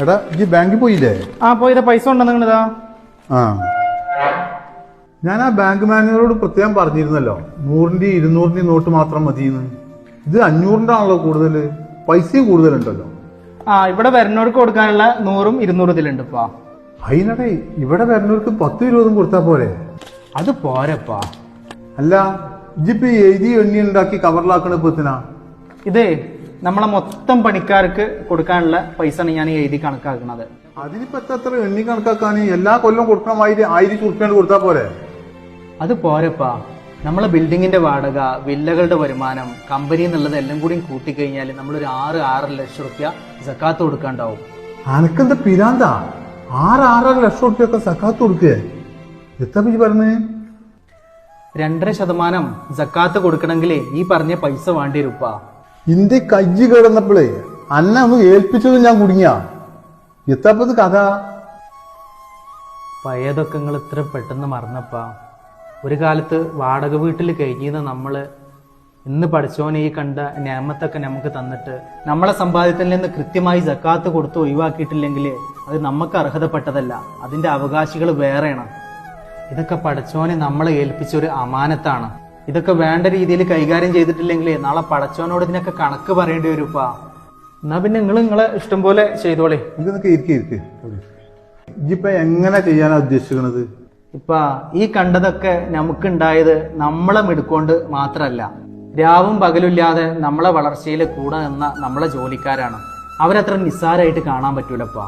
എടാ ഈ ബാങ്കിൽ പോയില്ലേ? ആ പോയത് പൈസ ഉണ്ടോ നിങ്ങളിതാ ആ. ഞാൻ ആ ബാങ്ക് മാനേജറോട് പ്രത്യേകം പറഞ്ഞിരുന്നല്ലോ നൂറിന്റെ ഇരുന്നൂറിന്റെ നോട്ട് മാത്രം മതിയെന്ന്. ഇത് അഞ്ഞൂറിന്റെ ആണല്ലോ കൂടുതൽ പൈസ കൂടുതലുണ്ടല്ലോ. ആ ഇവിടെ വരുന്നവർക്ക് കൊടുക്കാനുള്ള നൂറും ഇരുന്നൂറും ഇതിലുണ്ട് ഇപ്പാ അതിനടേ ഇവിടെ വരുന്നവർക്ക് പത്തു ഇരുപതും കൊടുത്താ പോരെ. അത് പോരപ്പാ. അല്ല ഇജിപ്പോ എഴുതി എണ്ണി ഉണ്ടാക്കി കവറിലാക്കണ ഇപ്പത്തിനാ ഇതേ നമ്മളെ മൊത്തം പണിക്കാർക്ക് കൊടുക്കാനുള്ള പൈസ ഞാൻ എഴുതി കണക്കാക്കുന്നത്. അതിനിപ്പോ എത്ര എണ്ണി കണക്കാക്കാൻ എല്ലാ കൊല്ലം കൊടുക്കണ മാതിരി ആയിരം ഉറുപ്പ്യാണ് കൊടുത്താൽ പോരെ? അത് പോരപ്പാ. നമ്മളെ ബിൽഡിങ്ങിന്റെ വാടക വില്ലകളുടെ വരുമാനം കമ്പനി എന്നുള്ളത് എല്ലാം കൂടി കൂട്ടിക്കഴിഞ്ഞാൽ നമ്മളൊരു ആറ് ആറ് ലക്ഷം റുപ്യ സക്കാത്ത് കൊടുക്കാണ്ടാവും. അനക്കെന്താ പിരാന്താ? ആറ് ആറര ലക്ഷം ഉറുപ്പ്യൊക്കെ സക്കാത്ത് കൊടുക്കേ? എത്ര പേര് പറഞ്ഞേ? രണ്ടര ശതമാനം സക്കാത്ത് കൊടുക്കണമെങ്കിൽ ഈ പറഞ്ഞ പൈസ വേണ്ടി വരുപ്പാ ഇന്റെ കയ്യ് കിടന്നപ്പോഴേ അന്നെ ഒന്ന് ഏൽപ്പിച്ചത് ഞാൻ കുടുങ്ങിയ. എത്തപ്പത് കഥ? പഴയതൊക്കെ നിങ്ങൾ ഇത്ര പെട്ടെന്ന് മറന്നപ്പാ. ഒരു കാലത്ത് വാടക വീട്ടിൽ കഴിഞ്ഞിരുന്ന നമ്മൾ ഇന്ന് പഠിച്ചോനെ ഈ കണ്ട ഞാമത്തൊക്കെ നമുക്ക് തന്നിട്ട് നമ്മളെ സമ്പാദ്യത്തിൽ നിന്ന് കൃത്യമായി ജക്കാത്ത് കൊടുത്ത് ഒഴിവാക്കിയിട്ടില്ലെങ്കിൽ അത് നമുക്ക് അർഹതപ്പെട്ടതല്ല. അതിന്റെ അവകാശികൾ വേറെയാണ്. ഇതൊക്കെ പഠിച്ചോനെ നമ്മളെ ഏൽപ്പിച്ച ഒരു അമാനത്താണ്. ഇതൊക്കെ വേണ്ട രീതിയിൽ കൈകാര്യം ചെയ്തിട്ടില്ലെങ്കിൽ നാളെ പടച്ചവനോട് ഇതിനൊക്കെ കണക്ക് പറയേണ്ടി വരുപ്പാ. എന്നാ പിന്നെ നിങ്ങൾ നിങ്ങളെ ഇഷ്ടം പോലെ ചെയ്തോളേ. ഇതൊക്കെ ഇരിക്കെ ഇരിക്കെ. ഇജിപ്പോ എങ്ങനെ ചെയ്യാനാ ഉദ്ദേശിക്കുന്നത് ഇപ്പ ഈ കണ്ടതൊക്കെ നമുക്കുണ്ടായത് നമ്മളെ മിടുക്കൊണ്ട് മാത്രല്ല. രാവും പകലില്ലാതെ നമ്മളെ വളർച്ചയിൽ കൂടെ നിന്ന നമ്മളെ ജോലിക്കാരാണ്. അവരത്ര നിസ്സാരമായിട്ട് കാണാൻ പറ്റൂലപ്പ.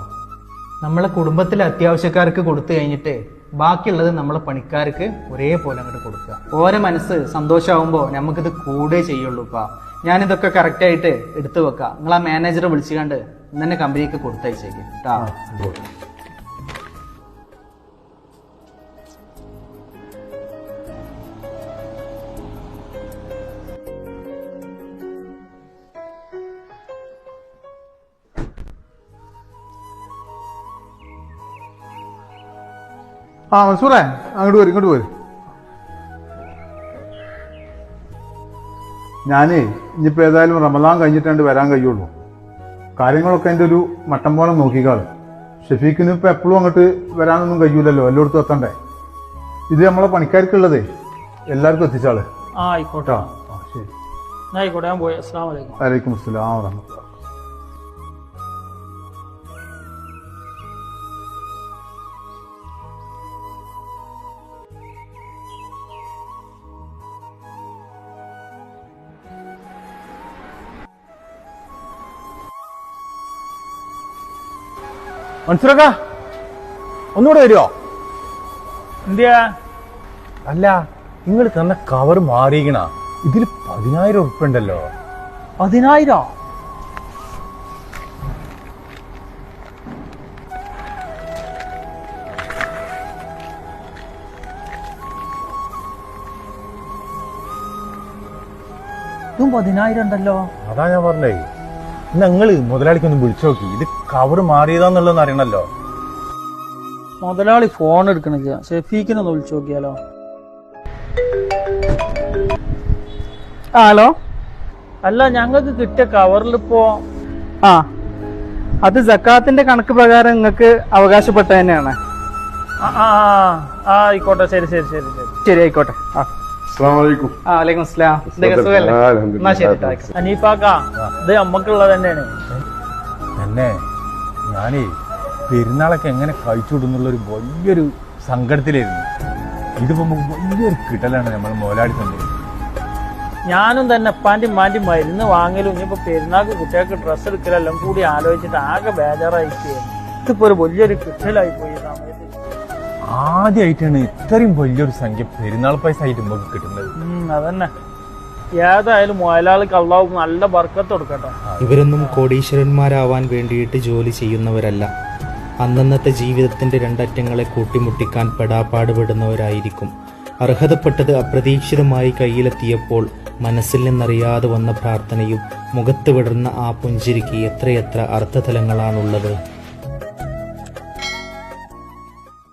നമ്മളെ കുടുംബത്തിലെ അത്യാവശ്യക്കാർക്ക് കൊടുത്തു കഴിഞ്ഞിട്ട് ബാക്കിയുള്ളത് നമ്മൾ പണിക്കാർക്ക് ഒരേപോലെ അങ്ങോട്ട് കൊടുക്കുക. ഓരോ മനസ്സ് സന്തോഷമാകുമ്പോൾ നമുക്കിത് കൂടെ ചെയ്യുള്ളൂ ഇപ്പം ഞാനിതൊക്കെ കറക്റ്റായിട്ട് എടുത്തു വെക്കാം. നിങ്ങൾ ആ മാനേജറെ വിളിച്ചുകൊണ്ട് ഇന്നെ കമ്പനിക്ക് കൊടുത്തയച്ചേക്കും. കേട്ടാ ആ മൻസൂറേ അങ്ങോട്ട് വരും ഇങ്ങോട്ട് വരും. ഞാനേ ഇനിയിപ്പോൾ ഏതായാലും റമദാൻ കഴിഞ്ഞിട്ടാണ്ട് വരാൻ കഴിയുള്ളൂ. കാര്യങ്ങളൊക്കെ എന്റെ ഒരു മട്ടം പോലെ നോക്കിക്കാളും. ഷെഫീഖിന് ഇപ്പോൾ എപ്പോഴും അങ്ങോട്ട് വരാനൊന്നും കഴിയൂലല്ലോ എല്ലായിടത്തും എത്തണ്ടേ? ഇത് നമ്മളെ പണിക്കാർക്കുള്ളതേ. എല്ലാവർക്കും എത്തിച്ചാൾ. ആയിക്കോട്ടെ. ആ ശരി. ആയിക്കോട്ടെ ഞാൻ പോയി. അസ്സാം വലൈക്കും വലൈക്കും അസ്സലാം വറഹ്മത്തുള്ളാഹി മൻസൂറക്ക ഒന്നുകൂടെ വരുമോ എന്തിയാ? അല്ല നിങ്ങൾ തന്ന കവർ മാറിയിക്കണ ഇതിൽ പതിനായിരം ഉറുപ്പ ഉണ്ടല്ലോ പതിനായിരം? ഇതും പതിനായിരം ഉണ്ടല്ലോ. അതാ ഞാൻ പറഞ്ഞേ. നിങ്ങൾ മുതലാളിക്കൊന്ന് വിളിച്ചു നോക്കി. ഇത് കവർ മാറിയതാന്നുള്ളതെന്ന് അറിയണല്ലോ. മുതലാളി ഫോൺ എടുക്കണില്ല ഷെഫീഖിനെ ഒന്ന് വിളിച്ചു നോക്കിയാലോ? ഹലോ? അല്ല ഞങ്ങൾക്ക് കിട്ടിയ കവറിൽ ഇപ്പോ ആ അത് ജക്കാത്തിന്റെ കണക്ക് പ്രകാരം നിങ്ങൾക്ക് അവകാശപ്പെട്ട തന്നെയാണ്. ആ, ആ ആയിക്കോട്ടെ. ശരി ശരി ശരി ശരി. ശരി ആയിക്കോട്ടെ. ആ. ഇത് നമ്മക്കുള്ളത് തന്നെയാണ്. തന്നെ ഞാനേ പെരുന്നാളൊക്കെ എങ്ങനെ കഴിച്ചുവിടുന്നുള്ളൊരു വലിയൊരു സങ്കടത്തിലായിരുന്നു. ഇതിപ്പോ നമുക്ക് വലിയൊരു കിട്ടലാണ് നമ്മൾ മോലാടി തന്നെ ഞാനും തന്നെ ഉപ്പാന്റെയും ഉമ്മാന്റെയും മരുന്ന് വാങ്ങലും ഇനിയിപ്പോ പെരുന്നാൾക്ക് കുട്ടികൾക്ക് ഡ്രസ്സ് എടുക്കലെല്ലാം കൂടി ആലോചിച്ചിട്ട് ആകെ ബേജാറായിരിക്കുകയായിരുന്നു ഇതിപ്പോ ഒരു വലിയൊരു കിട്ടലായി പോയി. സമയത്ത് ആദ്യമായിട്ടാണ് ഇത്രയും വലിയൊരു സംഖ്യ പെരുന്നാൾ പൈസ ആയിട്ട് നമുക്ക് കിട്ടുന്നത്. അതന്നെ. ഏതായാലും അള്ളാഹു നല്ല ബർക്കത്ത് കൊടുക്കട്ടെ. ഇവരൊന്നും കോടീശ്വരന്മാരാവാൻ വേണ്ടിയിട്ട് ജോലി ചെയ്യുന്നവരല്ല. അന്നന്നത്തെ ജീവിതത്തിന്റെ രണ്ടറ്റങ്ങളെ കൂട്ടിമുട്ടിക്കാൻ പെടാപ്പാടുപെടുന്നവരായിരിക്കും അർഹതപ്പെട്ടത് അപ്രതീക്ഷിതമായി കയ്യിലെത്തിയപ്പോൾ മനസ്സിൽ നിന്നറിയാതെ വന്ന പ്രാർത്ഥനയും മുഖത്ത് വിടർന്ന ആ പുഞ്ചിരിക്ക് എത്രയെത്ര അർത്ഥതലങ്ങളാണുള്ളത്.